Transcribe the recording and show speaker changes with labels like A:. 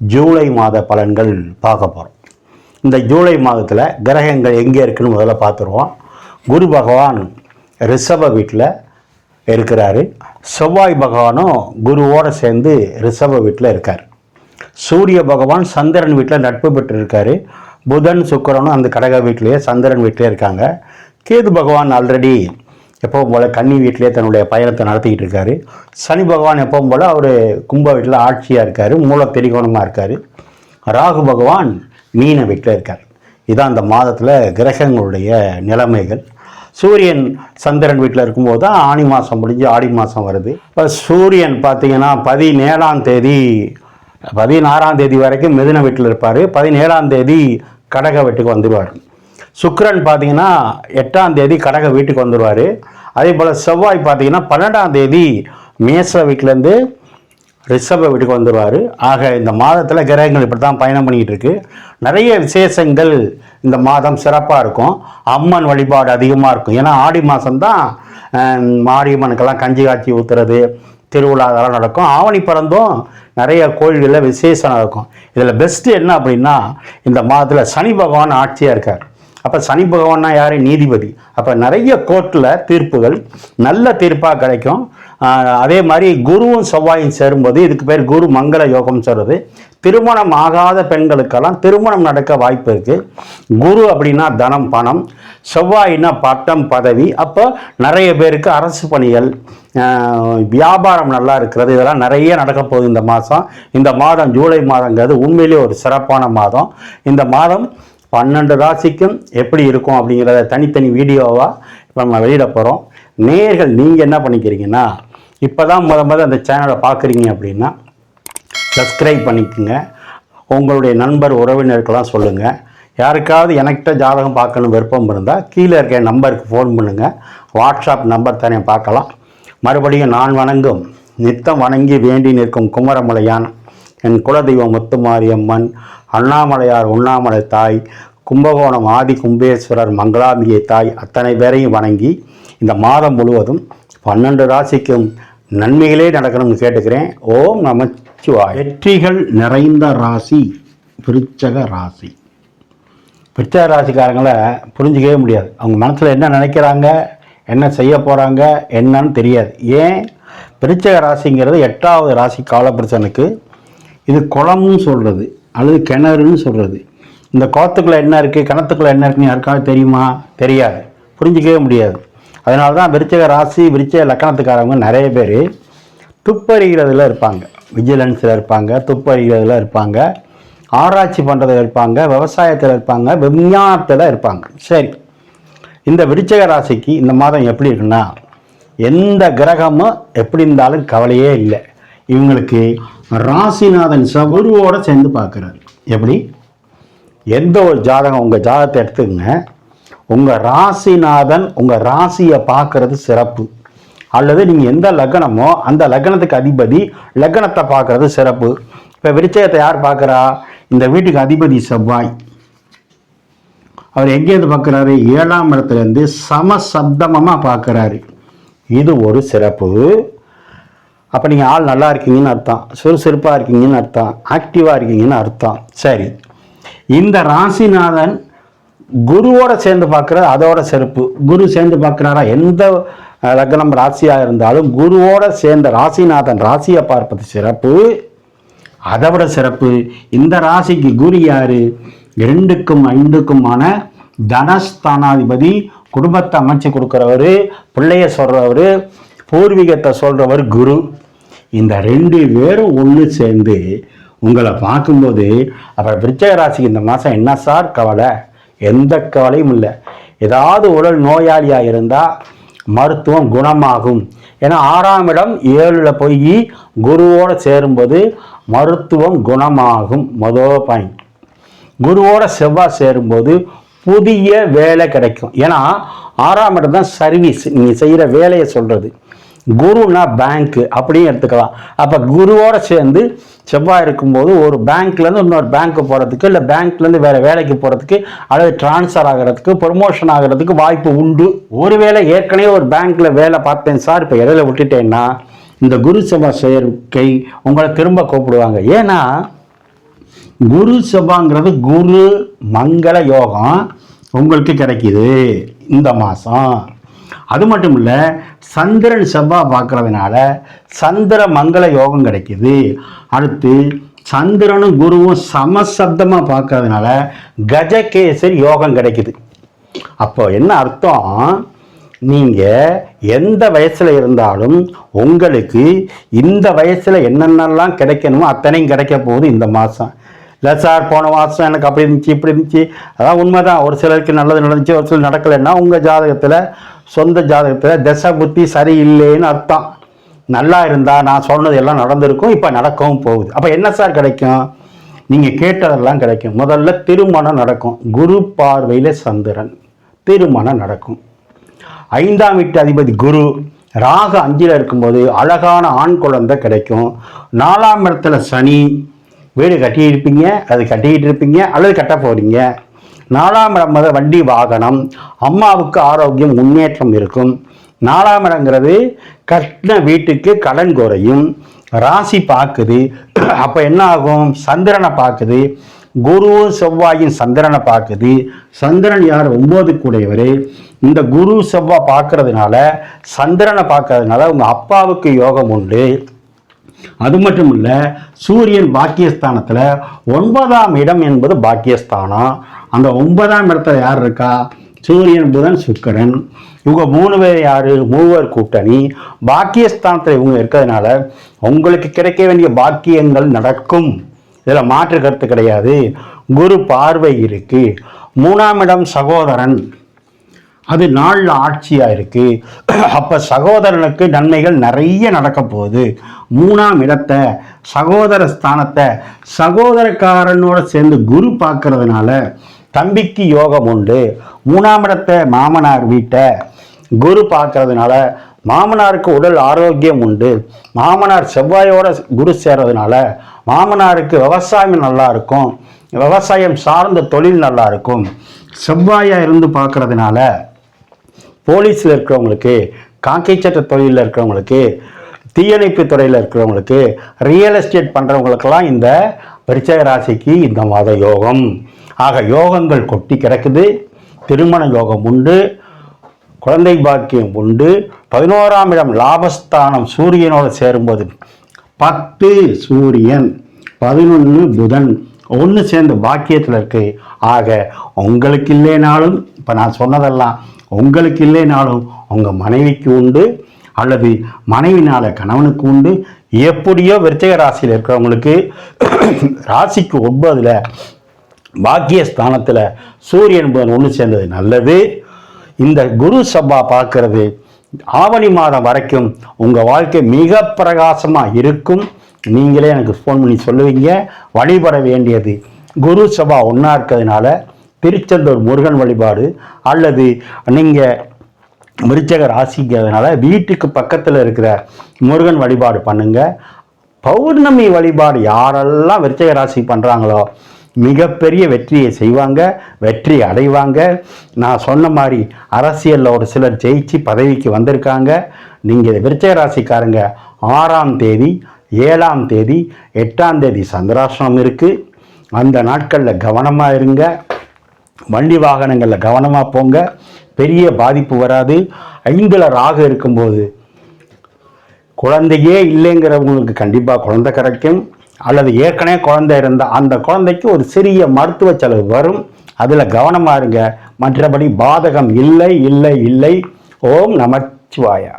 A: ஜூலை மாத பலன்கள் பார்க்க போகிறோம் இந்த ஜூலை மாதத்தில் கிரகங்கள் எங்கே இருக்குன்னு முதல்ல பார்த்துருவோம். குரு பகவான் ரிஷப வீட்டில் இருக்கிறாரு. செவ்வாய் பகவானும் குருவோடு சேர்ந்து ரிஷப வீட்டில் இருக்கார். சூரிய பகவான் சந்திரன் வீட்டில் நட்பு பெற்று இருக்காரு புதன் சுக்கிரனும் அந்த கடக வீட்டிலேயே சந்திரன் வீட்டிலே இருக்காங்க. கேது பகவான் ஆல்ரெடி எப்பவும் போல் கன்னி வீட்டிலே தன்னுடைய பயணத்தை நடத்திக்கிட்டு இருக்காரு. சனி பகவான் எப்பவும் போல் அவர் கும்ப வீட்டில் ஆட்சியாக இருக்கார் மூல திரிகோணமாக இருக்கார். ராகு பகவான் மீன வீட்டில் இருக்கார். இதான் அந்த மாதத்தில் கிரகங்களுடைய நிலைமைகள். சூரியன் சந்திரன் வீட்டில் இருக்கும்போது தான் ஆணி மாதம் முடிஞ்சு ஆடி மாதம் வருது. இப்போ சூரியன் பார்த்தீங்கன்னா பதினேழாம் தேதி பதினாறாம் தேதி வரைக்கும் மிதுன வீட்டில் இருப்பார். பதினேழாம் தேதி கடக வீட்டுக்கு வந்துடுவார் சுக்கரன் பார்த்தீங்கன்னா எட்டாம் தேதி கடக வீட்டுக்கு வந்துடுவார் அதே போல் செவ்வாய் பார்த்தீங்கன்னா பன்னெண்டாம் தேதி மேச வீட்டிலேருந்து ரிஷப வீட்டுக்கு வந்துடுவார் ஆக இந்த மாதத்தில் கிரகங்கள் இப்படி தான் பயணம் பண்ணிக்கிட்டு இருக்கு நிறைய விசேஷங்கள் இந்த மாதம் சிறப்பாக இருக்கும். அம்மன் வழிபாடு அதிகமாக இருக்கும். ஏன்னா ஆடி மாதம்தான் மாரியம்மனுக்கெல்லாம் கஞ்சி காய்ச்சி ஊற்றுறது திருவிழா அதெல்லாம் நடக்கும். ஆவணி பிறந்தும் நிறைய கோயில்களில் விசேஷம் நடக்கும். இதில் பெஸ்ட்டு என்ன அப்படின்னா இந்த மாதத்தில் சனி பகவான் ஆட்சியாக இருக்கார். அப்போ சனி பகவான்னா யார்? நீதிபதி. அப்போ நிறைய கோர்ட்டில் தீர்ப்புகள் நல்ல தீர்ப்பாக கிடைக்கும். அதே மாதிரி குருவும் செவ்வாயும் சேரும்போது இதுக்கு பேர் குரு மங்கள யோகம் சொல்கிறது திருமணம் ஆகாத பெண்களுக்கெல்லாம் திருமணம் நடக்க வாய்ப்பு இருக்குது குரு அப்படின்னா தனம் பணம். செவ்வாயின்னா பட்டம் பதவி. அப்போ நிறைய பேருக்கு அரசு பணிகள் வியாபாரம் நல்லா இருக்கிறது. இதெல்லாம் நிறைய நடக்க போகுது இந்த மாதம் இந்த மாதம் ஜூலை மாதங்கிறது உண்மையிலேயே ஒரு சிறப்பான மாதம். இந்த மாதம் பன்னெண்டு ராசிக்கும் எப்படி இருக்கும் அப்படிங்கிறத தனித்தனி வீடியோவாக இப்போ நம்ம வெளியிட போகிறோம் நேர்கள் நீங்கள் என்ன பண்ணிக்கிறீங்கன்னா இப்போ தான் முத முத அந்த சேனலை பார்க்குறீங்க அப்படின்னா சப்ஸ்கிரைப் பண்ணிக்கோங்க. உங்களுடைய நண்பர் உறவினருக்கெல்லாம் சொல்லுங்கள் யாருக்காவது எனக்கிட்ட ஜாதகம் பார்க்கணும் விருப்பம் இருந்தால் கீழே இருக்க நம்பருக்கு ஃபோன் பண்ணுங்கள் வாட்ஸ்அப் நம்பர் தானே பார்க்கலாம். மறுபடியும் நான் வணங்கும். நித்தம் வணங்கி வேண்டி நிற்கும் குமரமலையான். என் குலதெய்வம் முத்துமாரியம்மன் அண்ணாமலையார் உண்ணாமலை தாய் கும்பகோணம் ஆதி கும்பேஸ்வரர் மங்களாம்பிகை தாய் அத்தனை பேரையும் வணங்கி இந்த மாதம் முழுவதும் பன்னெண்டு ராசிக்கும் நன்மைகளே நடக்கணும்னு கேட்டுக்கிறேன். ஓம் நமச்சிவாய். வெற்றிகள் நிறைந்த ராசி விருச்சக ராசி. விருச்சக ராசிக்காரங்களை புரிஞ்சிக்கவே முடியாது. அவங்க மனசில் என்ன நினைக்கிறாங்க என்ன செய்ய போகிறாங்க என்னன்னு தெரியாது. ஏன்? விருச்சக ராசிங்கிறது எட்டாவது ராசி காலப்பிரசனுக்கு இது குளம்னு சொல்கிறது அல்லது கிணறுன்னு சொல்கிறது இந்த குளத்துக்குள்ளே என்ன இருக்குது கிணத்துக்குள்ளே என்ன இருக்குன்னு யாருக்காவது தெரியுமா? தெரியாது. புரிஞ்சிக்கவே முடியாது. அதனால தான் விருச்சக ராசி விருச்சக லக்கணத்துக்காரவங்க நிறைய பேர் துப்பறிகிறதுல இருப்பாங்க. விஜிலன்ஸில் இருப்பாங்க துப்பறிகிறதுல இருப்பாங்க ஆராய்ச்சி பண்ணுறதுல இருப்பாங்க விவசாயத்தில் இருப்பாங்க விஞ்ஞானத்தில் இருப்பாங்க. சரி. இந்த விருச்சக ராசிக்கு இந்த மாதம் எப்படி இருக்குன்னா எந்த கிரகமும் எப்படி இருந்தாலும் கவலையே இல்லை. இவங்களுக்கு ராசிநாதன் குருவோட சேர்ந்து பார்க்குறாரு. எப்படி? எந்த ஒரு ஜாதகம் உங்கள் ஜாதகத்தை எடுத்துக்கங்க. உங்கள் ராசிநாதன் உங்கள் ராசியை பார்க்கறது சிறப்பு. அல்லது நீங்கள் எந்த லக்னமோ அந்த லக்னத்துக்கு அதிபதி லக்னத்தை பார்க்கறது சிறப்பு. இப்போ விருச்சயத்தை யார் பார்க்குறா? இந்த வீட்டுக்கு அதிபதி செவ்வாய். அவர் எங்கேருந்து பார்க்குறாரு? ஏழாம் இடத்துலேருந்து சமசப்தமமாக பார்க்குறாரு. இது ஒரு சிறப்பு. அப்போ நீங்கள் ஆள் நல்லா இருக்கீங்கன்னு அர்த்தம். சுறுசுறுப்பாக இருக்கீங்கன்னு அர்த்தம். ஆக்டிவாக இருக்கீங்கன்னு அர்த்தம். சரி. இந்த ராசிநாதன் குருவோட சேர்ந்து பார்க்குறது அதோட சிறப்பு குரு சேர்ந்து பார்க்குறாரா? எந்த லக்னம் ராசியாக இருந்தாலும் குருவோட சேர்ந்த ராசிநாதன் ராசியை பார்ப்பது சிறப்பு. அதை விட சிறப்பு. இந்த ராசிக்கு குரு யார்? இரண்டுக்கும் ஐந்துக்குமான தனஸ்தானாதிபதி குடும்பத்தை அமைச்சு கொடுக்குறவர் பிள்ளைய சொல்கிறவர் பூர்வீகத்தை சொல்றவர் குரு. இந்த ரெண்டு பேரும் ஒன்று சேர்ந்து உங்களை பார்க்கும்போது அப்புறம் விருச்சக ராசிக்கு இந்த மாதம் என்ன சார் கவலை? எந்த கவலையும் இல்லை. ஏதாவது உடல் நோயாளியாக இருந்தால் மருத்துவம் குணமாகும். ஏன்னா ஆறாம் இடம் ஏழில் போய் குருவோடு சேரும்போது மருத்துவம் குணமாகும். மொதல் பாயிண்ட் குருவோட செவ்வாய் சேரும்போது புதிய வேலை கிடைக்கும். ஏன்னா ஆறாம் இடம் தான் சர்வீஸ் நீங்கள் செய்கிற வேலையை சொல்கிறது குருனா பேங்க்கு அப்படியும் எடுத்துக்கலாம். அப்போ குருவோடு சேர்ந்து செவ்வாய் இருக்கும்போது ஒரு பேங்க்லேருந்து இன்னொரு பேங்க்கு போகிறதுக்கு இல்லை பேங்க்லேருந்து வேறு வேலைக்கு போகிறதுக்கு அல்லது ட்ரான்ஸ்ஃபர் ஆகிறதுக்கு ப்ரொமோஷன் ஆகிறதுக்கு வாய்ப்பு உண்டு. ஒருவேளை ஏற்கனவே ஒரு பேங்க்கில் வேலை பார்த்தேன் சார் இப்போ இடையில விட்டுட்டேன்னா இந்த குரு செவ்வாய் செயற்கை உங்களை திரும்ப கூப்பிடுவாங்க. ஏன்னா குரு செவ்வாங்கிறது குரு மங்கள யோகம் உங்களுக்கு கிடைக்கிது இந்த மாதம் அது மட்டும் இல்லை சந்திரன் செவ்வாய் பார்க்கறதுனால சந்திர மங்கள யோகம் கிடைக்கிது. அடுத்து சந்திரனும் குருவும் சமசப்தமாக பார்க்கறதுனால கஜகேசரி யோகம் கிடைக்குது. அப்போ என்ன அர்த்தம்? நீங்கள் எந்த வயசில் இருந்தாலும் உங்களுக்கு இந்த வயசில் என்னென்னலாம் கிடைக்கணுமோ அத்தனையும் கிடைக்க போகுது இந்த மாதம் இல்லை சார் போன மாதம் எனக்கு அப்படி இருந்துச்சு இப்படி இருந்துச்சு. அதான் உண்மை தான் ஒரு சிலருக்கு நல்லது நடந்துச்சு ஒரு சிலர் நடக்கலைன்னா உங்கள் ஜாதகத்தில் சொந்த ஜாதகத்தில் தசை புத்தி சரியில்லைன்னு அர்த்தம். நல்லா இருந்தால் நான் சொன்னது எல்லாம் நடந்திருக்கும் இப்போ நடக்கவும் போகுது. அப்போ என்ன சார் கிடைக்கும்? நீங்கள் கேட்டதெல்லாம் கிடைக்கும். முதல்ல திருமணம் நடக்கும். குரு பார்வையில் சந்திரன். திருமணம் நடக்கும். ஐந்தாம் வீட்டு அதிபதி குரு ராக அஞ்சில் இருக்கும்போது அழகான ஆண் குழந்தை கிடைக்கும். நாலாம் இடத்துல சனி வீடு கட்டியிருப்பீங்க அது கட்டிக்கிட்டு இருப்பீங்க அல்லது கட்ட போகிறீங்க நாலாம் இடம் முதல் வண்டி வாகனம் அம்மாவுக்கு ஆரோக்கியம் முன்னேற்றம் இருக்கும். நாலாம் இடங்கிறது கட்டின வீட்டுக்கு கடன் குறையும். ராசி பார்க்குது அப்போ என்ன ஆகும்? சந்திரனை பார்க்குது. குருவும் செவ்வாயின் சந்திரனை பார்க்குது. சந்திரன் யார்? ஒன்பது கூடையவர். இந்த குரு செவ்வாய் பார்க்கறதுனால சந்திரனை பார்க்கறதுனால உங்கள் அப்பாவுக்கு யோகம் உண்டு. அது மட்டும் இல்லை சூரியன் பாக்கியஸ்தானத்தில் ஒன்பதாம் இடம் என்பது பாக்கியஸ்தானம். அந்த ஒன்பதாம் இடத்துல யார் இருக்கா? சூரியன் புதன் சுக்கரன். இவங்க மூணு பேர் யார்? மூவர் கூட்டணி. பாக்கியஸ்தானத்தில் இவங்க இருக்கிறதுனால உங்களுக்கு கிடைக்க வேண்டிய பாக்கியங்கள் நடக்கும். இதில் மாற்று கருத்து கிடையாது. குரு பார்வை இருக்கு. மூணாம் இடம் சகோதரன். அது நாளில் ஆட்சியாக இருக்குது அப்போ சகோதரனுக்கு நன்மைகள் நிறைய நடக்க போகுது. மூணாம் இடத்தை சகோதர ஸ்தானத்தை சகோதரக்காரனோட சேர்ந்து குரு பார்க்கறதுனால தம்பிக்கு யோகம் உண்டு. மூணாம் இடத்தை மாமனார் வீட்டை குரு பார்க்கறதுனால மாமனாருக்கு உடல் ஆரோக்கியம் உண்டு. மாமனார் செவ்வாயோட குரு சேர்றதுனால மாமனாருக்கு விவசாயம் நல்லா இருக்கும். விவசாயம் சார்ந்த தொழில் நல்லா இருக்கும். செவ்வாயாக இருந்து பார்க்கறதுனால போலீஸில் இருக்கிறவங்களுக்கு காங்கை சட்ட தொழிலில் இருக்கிறவங்களுக்கு தீயணைப்பு துறையில் இருக்கிறவங்களுக்கு ரியல் எஸ்டேட் பண்ணுறவங்களுக்கெல்லாம் இந்த விருச்சக ராசிக்கு இந்த மாத யோகம். ஆக யோகங்கள் கொட்டி கிடக்குது. திருமண யோகம் உண்டு. குழந்தை பாக்கியம் உண்டு. பதினோராம் இடம் லாபஸ்தானம் சூரியனோடு சேரும்போது பத்து சூரியன் பதினொன்று புதன் ஒன்று சேர்ந்து பாக்கியத்தில் இருக்கு. ஆக உங்களுக்கு இல்லைனாலும் இப்போ நான் சொன்னதெல்லாம் உங்களுக்கு இல்லைனாலும் உங்கள் மனைவிக்கு உண்டு அல்லது மனைவினால கணவனுக்கு உண்டு. எப்படியோ விருச்சக ராசியில் இருக்கிறவங்களுக்கு ராசிக்கு ஒன்பதில் பாக்கியஸ்தானத்தில் சூரியன் புதன் ஒன்று சேர்ந்தது நல்லது. இந்த குரு சபா பார்க்கறது ஆவணி மாதம் வரைக்கும் உங்கள் வாழ்க்கை மிக பிரகாசமாக இருக்கும். நீங்களே எனக்கு ஃபோன் பண்ணி சொல்லுவீங்க. வழிபட வேண்டியது குரு சபா ஒன்றா இருக்கிறதுனால திருச்செந்தூர் முருகன் வழிபாடு அல்லது நீங்கள் விருச்சக ராசிங்கிறதுனால வீட்டுக்கு பக்கத்தில் இருக்கிற முருகன் வழிபாடு பண்ணுங்கள் பௌர்ணமி வழிபாடு யாரெல்லாம் விருச்சக ராசி பண்ணுறாங்களோ மிகப்பெரிய வெற்றியை செய்வாங்க வெற்றி அடைவாங்க. நான் சொன்ன மாதிரி அரசியலில் ஒரு சிலர் ஜெயிச்சு பதவிக்கு வந்திருக்காங்க. நீங்கள் விருச்சக ராசிக்காரங்க ஆறாம் தேதி ஏழாம் தேதி எட்டாம் தேதி சந்திராசிரமம் இருக்குது அந்த நாட்களில் கவனமாக இருங்க. வண்டி வாகனங்களில் கவனமாக போங்க. பெரிய பாதிப்பு வராது. ஐந்தில் ராகு இருக்கும்போது குழந்தையே இல்லைங்கிறவங்களுக்கு கண்டிப்பாக குழந்தை கிடைக்கும். அல்லது ஏற்கனவே குழந்தை இருந்தால் அந்த குழந்தைக்கு ஒரு சிறிய மருத்துவ செலவு வரும். அதில் கவனமாக இருங்க. மற்றபடி பாதகம் இல்லை இல்லை இல்லை. ஓம் நமச்சிவாயா.